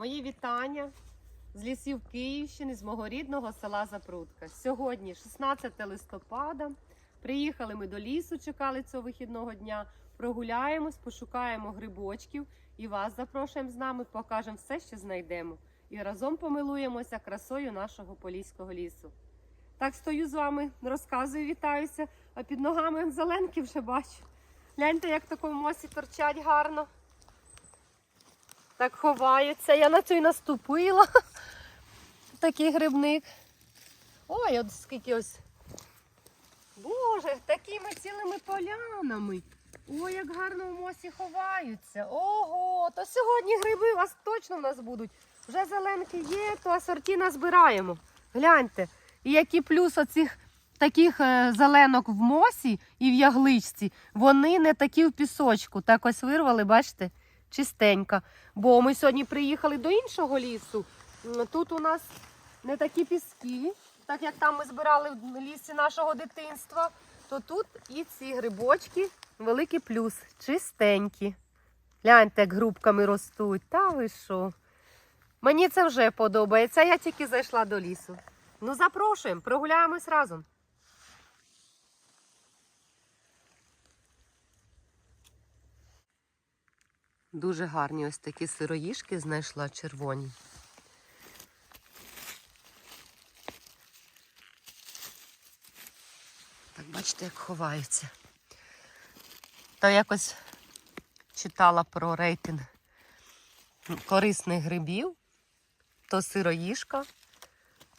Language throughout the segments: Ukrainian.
Мої вітання з лісів Київщини, з мого рідного села Запрудка. Сьогодні, 16 листопада, приїхали ми до лісу, чекали цього вихідного дня. Прогуляємось, пошукаємо грибочків і вас запрошуємо з нами, покажемо все, що знайдемо. І разом помилуємося красою нашого поліського лісу. Так стою з вами, розказую, вітаюся, а під ногами зеленки вже бачу. Гляньте, як такому мосі торчать гарно. Так ховаються. Я на цю й наступила. Такий грибник. Ой, от скільки ось. Боже, такими цілими полянами. Ой, як гарно в мосі ховаються. Ого, то сьогодні гриби у вас точно в нас будуть. Вже зеленки є, то асорті назбираємо. Гляньте. І який плюс оцих таких е, зеленок в мосі і в ягличці, вони не такі в пісочку. Так ось вирвали, бачите, чистенько. Бо ми сьогодні приїхали до іншого лісу. Тут у нас не такі піски, так як там ми збирали в лісі нашого дитинства, то тут і ці грибочки великий плюс, чистенькі. Гляньте, як грубками ростуть. Та ви що? Мені це вже подобається. Я тільки зайшла до лісу. Ну, запрошуємо, прогуляємось разом. Дуже гарні ось такі сироїшки знайшла червоні. Так, бачите, як ховаються. Та якось читала про рейтинг корисних грибів, то сироїшка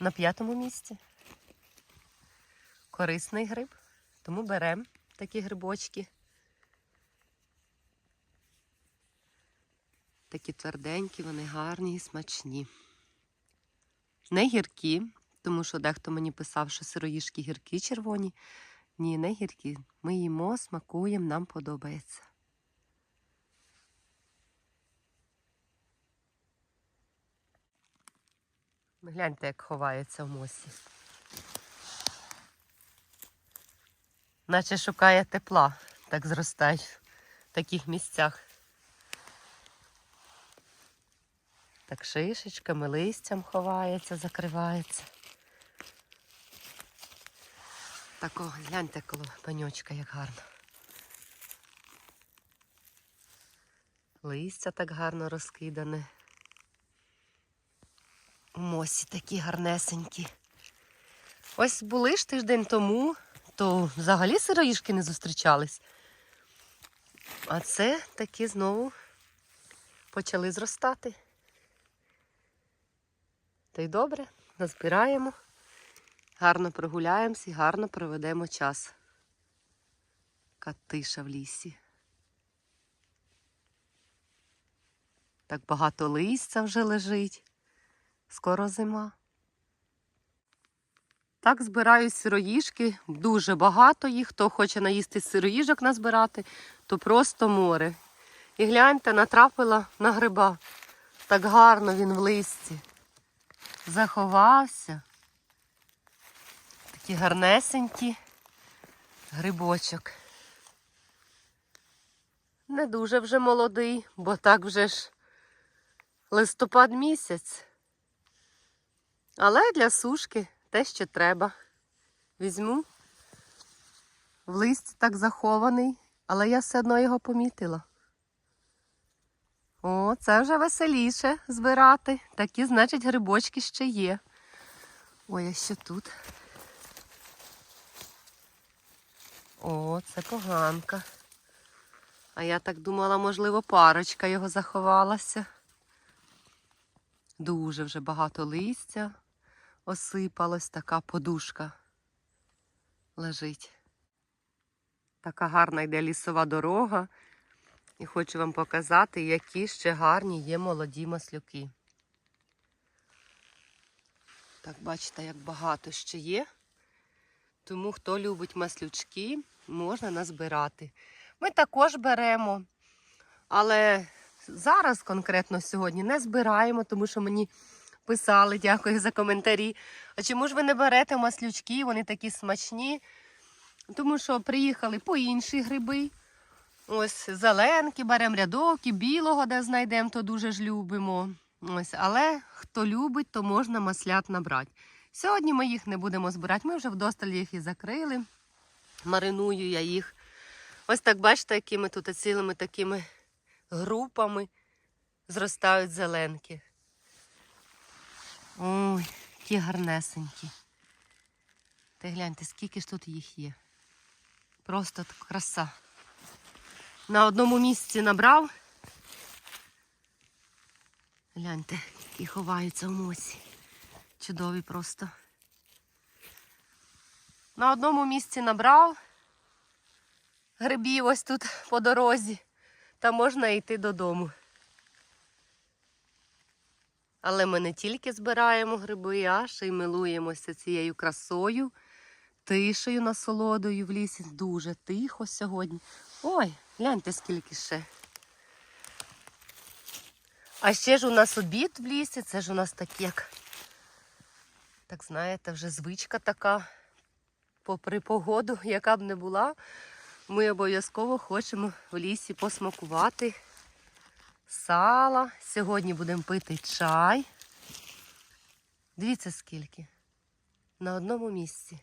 на п'ятому місці. Корисний гриб, тому беремо такі грибочки. Такі тверденькі, вони гарні і смачні. Не гіркі, тому що дехто мені писав, що сироїшки гіркі червоні. Ні, не гіркі. Ми їмо, смакуємо, нам подобається. Гляньте, як ховається в мосі. Наче шукає тепла, так зростають в таких місцях. Так шишечками, листям ховається, закривається. Так, о, гляньте коло паньочка, як гарно. Листя так гарно розкидане. Мосі такі гарнесенькі. Ось були ж тиждень тому, то взагалі сироїшки не зустрічались. А це такі знову почали зростати. Та й добре, назбираємо, гарно прогуляємося і гарно проведемо час. Така тиша в лісі. Так багато листя вже лежить. Скоро зима. Так збирають сироїжки, дуже багато їх. Хто хоче наїсти сироїжок назбирати, то просто море. І гляньте, натрапила на гриба. Так гарно він в листі. Заховався. Такі гарнесенькі грибочок. Не дуже вже молодий, бо так вже ж листопад місяць. Але для сушки те, що треба. Візьму. В листі так захований, але я все одно його помітила. О, це вже веселіше збирати. Такі, значить, грибочки ще є. Ой, а що тут? О, це поганка. А я так думала, можливо, парочка його заховалася. Дуже вже багато листя осипалось, така подушка лежить. Така гарна йде лісова дорога. І хочу вам показати, які ще гарні є молоді маслюки. Так, бачите, як багато ще є. Тому хто любить маслючки, можна назбирати. Ми також беремо, але зараз конкретно сьогодні не збираємо, тому що мені писали, дякую за коментарі. А чому ж ви не берете маслючки? Вони такі смачні. Тому що приїхали по інші гриби. Ось зеленки беремо рядок і білого, де знайдемо, то дуже ж любимо. Ось, але хто любить, то можна маслят набрати. Сьогодні ми їх не будемо збирати. Ми вже вдосталь їх і закрили. Мариную я їх. Ось так бачите, якими тут цілими такими групами зростають зеленки. Ой, які гарнесенькі. Ти гляньте, скільки ж тут їх є. Просто краса. На одному місці набрав. Гляньте, які ховаються в мосі. Чудові просто. На одному місці набрав грибів ось тут по дорозі, та можна йти додому. Але ми не тільки збираємо гриби, а ще й милуємося цією красою, тишею, насолодою в лісі. Дуже тихо сьогодні. Ой, гляньте, скільки ще. А ще ж у нас обід в лісі, це ж у нас так як, так знаєте, вже звичка така, попри погоду, яка б не була, ми обов'язково хочемо в лісі посмакувати сала. Сьогодні будемо пити чай. Дивіться скільки. На одному місці.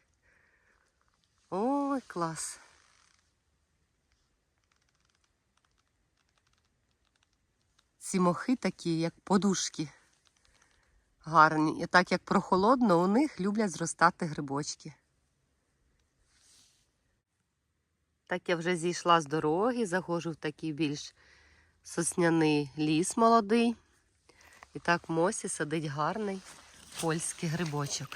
Ой, клас. Ці мохи такі, як подушки. Гарні. І так як прохолодно, у них люблять зростати грибочки. Так я вже зійшла з дороги, заходжу в такий більш сосняний ліс молодий. І так в мосі сидить гарний польський грибочок.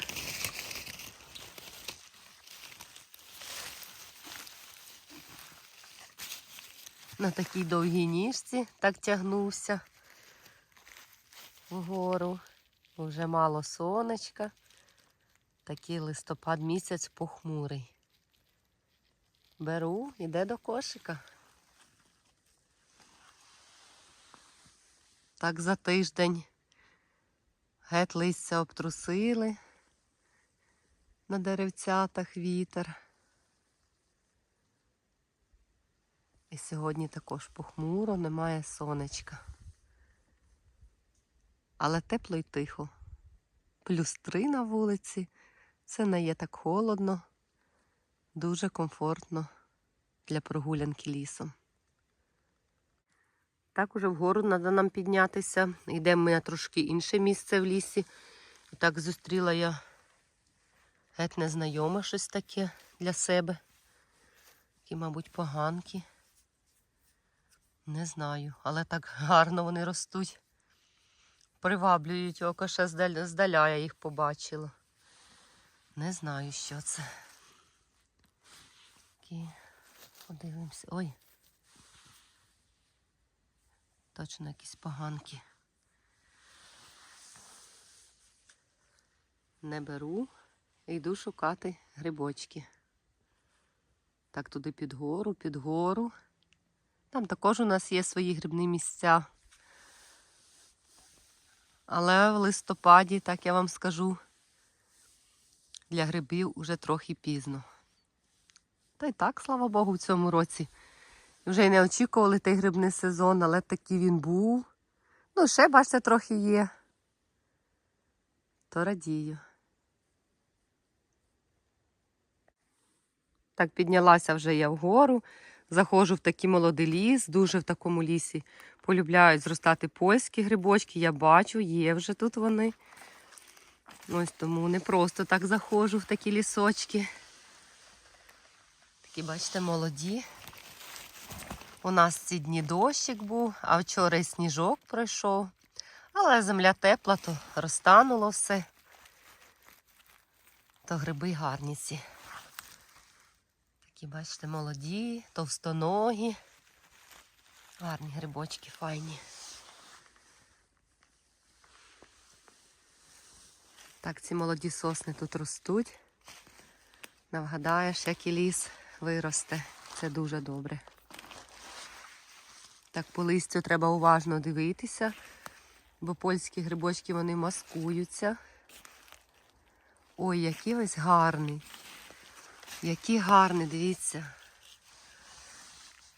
На такій довгій ніжці так тягнувся вгору. Вже мало сонечка. Такий листопад місяць похмурий. Беру, іде до кошика. Так за тиждень геть листя обтрусили на деревцятах вітер. І сьогодні також похмуро, немає сонечка. Але тепло й тихо. Плюс три на вулиці. Це не є так холодно, дуже комфортно для прогулянки лісом. Так уже вгору треба нам піднятися. Йдемо ми на трошки інше місце в лісі. Так зустріла я геть незнайоме щось таке для себе. Такі, мабуть, поганки. Не знаю, але так гарно вони ростуть. Приваблюють око, ще здаля, я їх побачила. Не знаю, що це. Такі, подивимося. Ой. Точно якісь поганки. Не беру. Йду шукати грибочки. Так, туди під гору, під гору. Там також у нас є свої грибні місця. Але в листопаді, так я вам скажу, для грибів уже трохи пізно. Та й так, слава Богу, в цьому році. Вже й не очікували той грибний сезон, але такий він був. Ну, ще, бачите, трохи є. То радію. Так, піднялася вже я вгору. Заходжу в такий молодий ліс, дуже в такому лісі полюбляють зростати польські грибочки. Я бачу, є вже тут вони. Ось тому не просто так заходжу в такі лісочки. Такі, бачите, молоді. У нас ці дні дощик був, а вчора і сніжок пройшов. Але земля тепла, то розтануло все. То гриби гарні ці. Такі, бачите, молоді, товстоногі. Гарні грибочки файні. Так, ці молоді сосни тут ростуть. Не вгадаєш, як і ліс виросте. Це дуже добре. Так, по листю треба уважно дивитися, бо польські грибочки вони маскуються. Ой, який ось гарний. Який гарний, дивіться.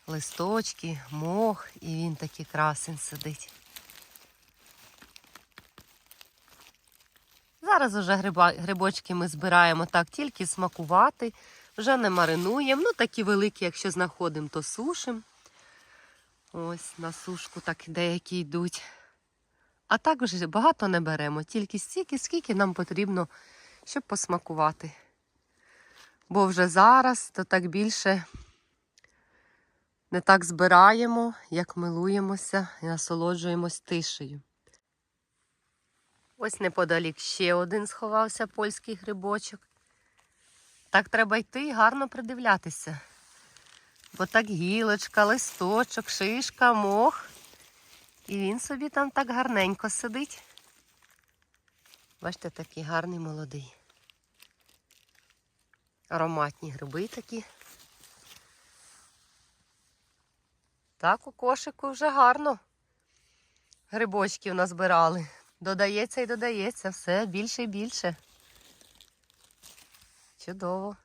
Листочки, мох, і він такий красень сидить. Зараз гриба, грибочки ми збираємо так, тільки смакувати, вже не маринуємо. Ну, такі великі, якщо знаходимо, то сушимо. Ось на сушку так деякі йдуть. А так вже багато не беремо, тільки стільки, скільки нам потрібно, щоб посмакувати. Бо вже зараз то так більше не так збираємо, як милуємося і насолоджуємось тишею. Ось неподалік ще один сховався польський грибочок. Так треба йти і гарно придивлятися. Бо так гілочка, листочок, шишка, мох. І він собі там так гарненько сидить. Бачите, такий гарний молодий. Ароматні гриби такі. Так, у кошику вже гарно. Грибочків назбирали. Додається і додається все більше і більше. Чудово.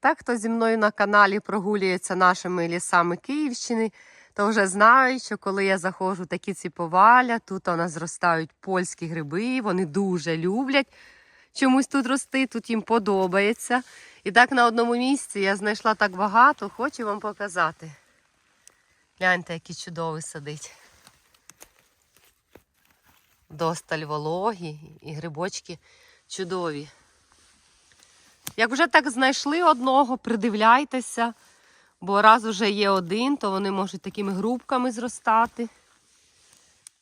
Так, хто зі мною на каналі прогулюється нашими лісами Київщини, то вже знають, що коли я заходжу в такі ці поваля, тут у нас зростають польські гриби, вони дуже люблять чомусь тут рости, тут їм подобається. І так на одному місці я знайшла так багато, хочу вам показати. Гляньте, який чудовий сидить. Досталь вологі і грибочки чудові. Як вже так знайшли одного, придивляйтеся, бо раз уже є один, то вони можуть такими грубками зростати.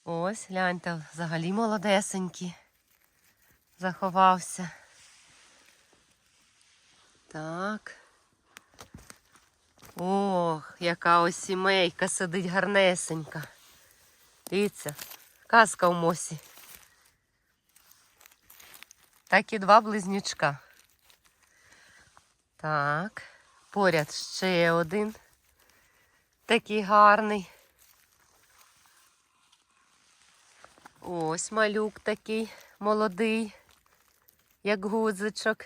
Ось, гляньте, взагалі молодесенькі. Заховався. Так. Ох, яка ось сімейка сидить гарнесенька. Дивіться, казка в мосі. Так і два близнючка. Так, поряд ще один. Такий гарний. Ось малюк такий молодий, як гудзичок.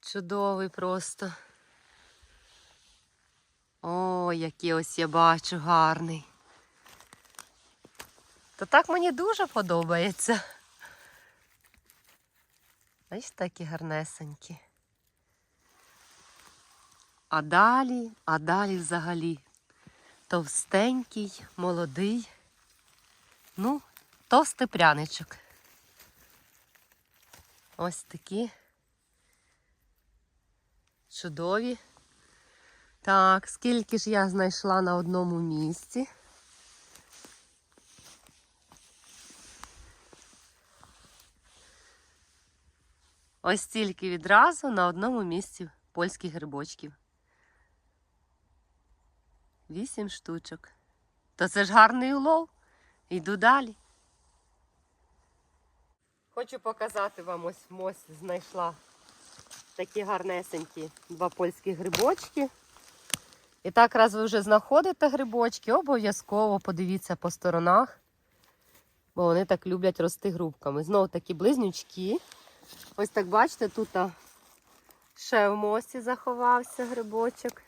Чудовий просто. О, який ось я бачу гарний. То так мені дуже подобається. Ось такі гарнесенькі. А далі, а далі взагалі товстенький, молодий. Ну, товстий пряничок. Ось такі чудові. Так, скільки ж я знайшла на одному місці. Ось стільки відразу на одному місці польських грибочків. Вісім штучок. То це ж гарний улов. Йду далі. Хочу показати вам ось ось знайшла такі гарнесенькі два польські грибочки. І так, раз ви вже знаходите грибочки, обов'язково подивіться по сторонах, бо вони так люблять рости грубками. Знову такі близнючки. Ось так бачите, тут ще в мосі заховався грибочок.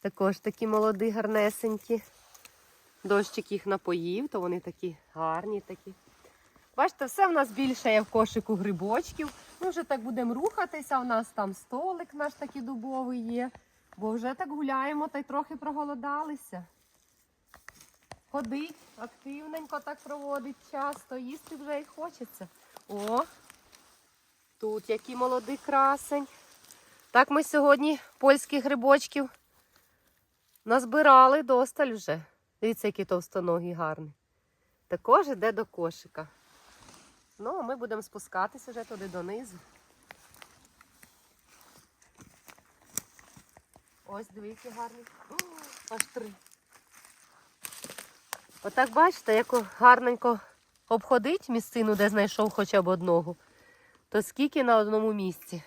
Також такі молоді, гарнесенькі. Дощик їх напоїв, то вони такі гарні такі. Бачите, все в нас більше є в кошику грибочків. Ми вже так будемо рухатися. У нас там столик наш такий дубовий є. Бо вже так гуляємо та й трохи проголодалися. Ходить активненько так проводить час, то їсти вже й хочеться. О, тут який молодий красень. Так ми сьогодні польських грибочків назбирали досталь вже. Дивіться, який товстоногий гарний. Також іде до кошика. Ну, а ми будемо спускатися вже туди донизу. Ось дивіться гарний. О, аж три. Отак бачите, як гарненько обходить місцину, де знайшов хоча б одного, то скільки на одному місці.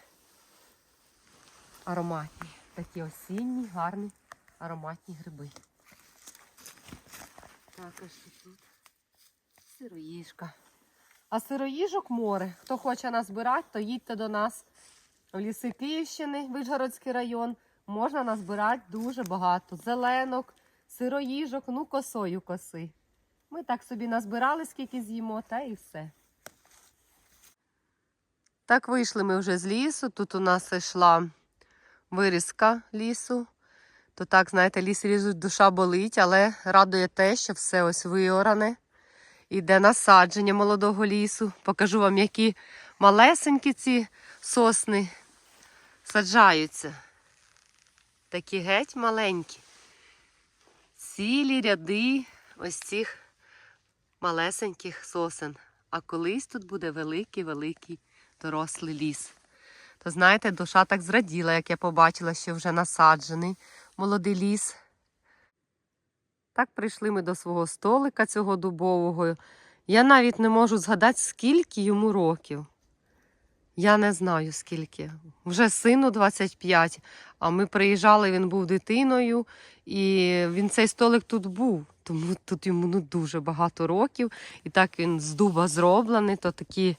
Ароматні. Такі осінні, гарні ароматні гриби. Так, а що тут? Сироїжка. А сироїжок море. Хто хоче назбирати, то їдьте до нас в ліси Київщини, Вишгородський район. Можна назбирати дуже багато. Зеленок, сироїжок, ну косою коси. Ми так собі назбирали, скільки з'їмо, та і все. Так вийшли ми вже з лісу. Тут у нас йшла вирізка лісу. То так, знаєте, ліс ріжуть, душа болить, але радує те, що все ось виоране. Іде насадження молодого лісу. Покажу вам, які малесенькі ці сосни саджаються. Такі геть маленькі. Цілі ряди ось цих малесеньких сосен. А колись тут буде великий-великий дорослий ліс. То знаєте, душа так зраділа, як я побачила, що вже насаджений молодий ліс. Так прийшли ми до свого столика цього дубового. Я навіть не можу згадати, скільки йому років. Я не знаю скільки. Вже сину 25, а ми приїжджали, він був дитиною, і він цей столик тут був. Тому тут йому ну, дуже багато років. І так він з дуба зроблений, то такі,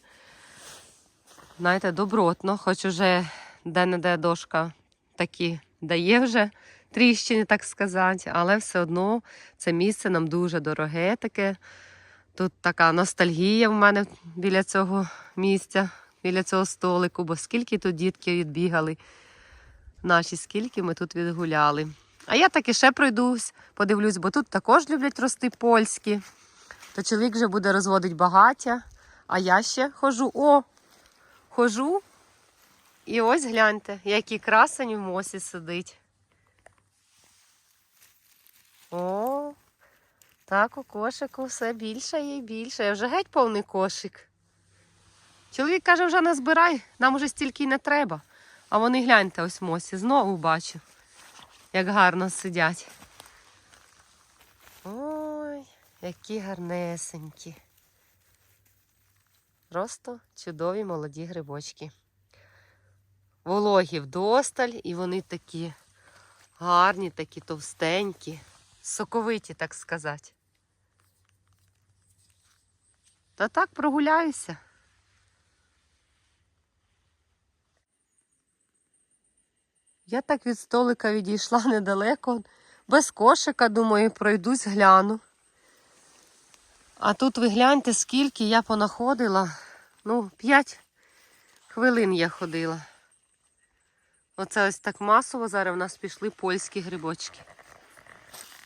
знаєте, добротно, хоч уже де-не-де дошка такі дає вже тріщини, так сказати, але все одно це місце нам дуже дороге таке. Тут така ностальгія в мене біля цього місця, біля цього столику, бо скільки тут дітки відбігали, наші, скільки ми тут відгуляли. А я таки ще пройдусь, подивлюсь, бо тут також люблять рости польські. То чоловік вже буде розводити багаття, а я ще хожу. О! Хожу. І ось гляньте, який красень в мосі сидить. О, так у кошику все більше і більше. Я вже геть повний кошик. Чоловік каже, вже не збирай, нам уже стільки й не треба. А вони гляньте ось мосі, знову бачу, як гарно сидять. Ой, які гарнесенькі. Просто чудові молоді грибочки. Вологі вдосталь, і вони такі гарні, такі товстенькі, соковиті, так сказати. Та так прогуляюся. Я так від столика відійшла недалеко, без кошика, думаю, пройдусь, гляну. А тут ви гляньте, скільки я понаходила. Ну, 5 хвилин я ходила. Оце ось так масово зараз в нас пішли польські грибочки.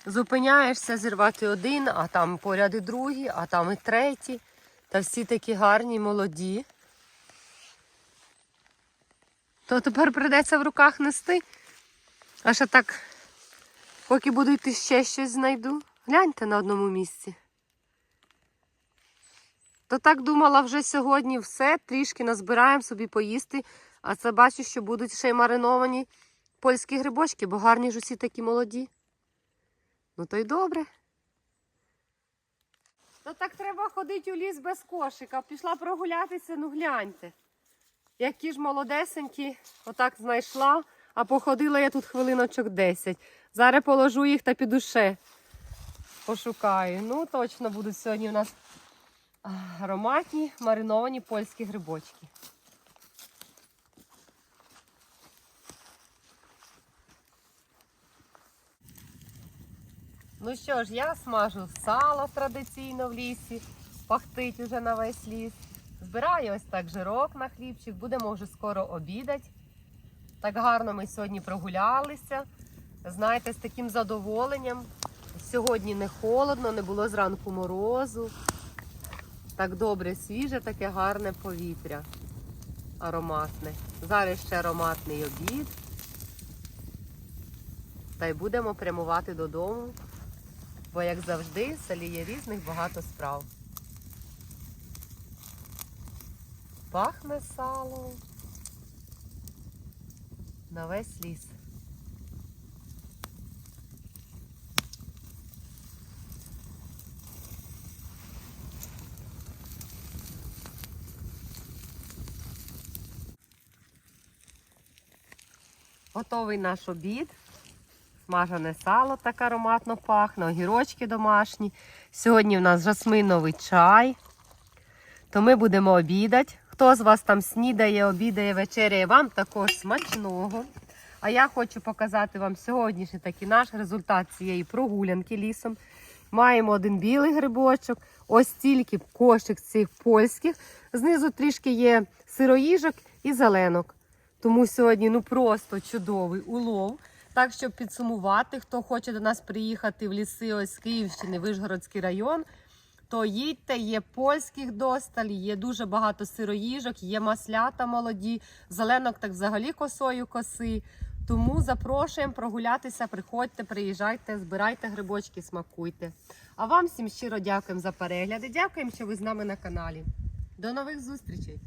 Зупиняєшся зірвати один, а там поряд і другий, а там і третій. Та всі такі гарні, молоді. То тепер прийдеться в руках нести. Аж я так, поки буду йти ще щось знайду. Гляньте на одному місці. То так думала вже сьогодні все, трішки назбираємо собі поїсти. А це бачу, що будуть ще й мариновані польські грибочки, бо гарні ж усі такі молоді. Ну то й добре. То так треба ходити у ліс без кошика. Пішла прогулятися, ну гляньте. Які ж молодесенькі, отак знайшла, а походила я тут хвилиночок 10. Зараз положу їх та піду ще пошукаю. Ну, точно будуть сьогодні у нас ароматні мариновані польські грибочки. Ну що ж, я смажу сало традиційно в лісі, пахтить уже на весь ліс. Збираю ось так жирок на хлібчик, будемо вже скоро обідати. Так гарно ми сьогодні прогулялися. Знаєте, з таким задоволенням. Сьогодні не холодно, не було зранку морозу. Так добре, свіже, таке гарне повітря. Ароматне. Зараз ще ароматний обід. Та й будемо прямувати додому. Бо, як завжди, в селі є різних багато справ. Пахне сало на весь ліс. Готовий наш обід. Смажене сало так ароматно пахне, огірочки домашні. Сьогодні в нас жасминовий чай. То ми будемо обідати. Хто з вас там снідає, обідає, вечеряє, вам також смачного. А я хочу показати вам сьогоднішній такий наш результат цієї прогулянки лісом. Маємо один білий грибочок, ось стільки кошик цих польських. Знизу трішки є сироїжок і зеленок. Тому сьогодні ну просто чудовий улов. Так, щоб підсумувати, хто хоче до нас приїхати в ліси ось Київщини, Вишгородський район, то їдьте, є польських досталь, є дуже багато сироїжок, є маслята молоді, зеленок так взагалі косою коси. Тому запрошуємо прогулятися, приходьте, приїжджайте, збирайте грибочки, смакуйте. А вам всім щиро дякуємо за перегляди. Дякуємо, що ви з нами на каналі. До нових зустрічей!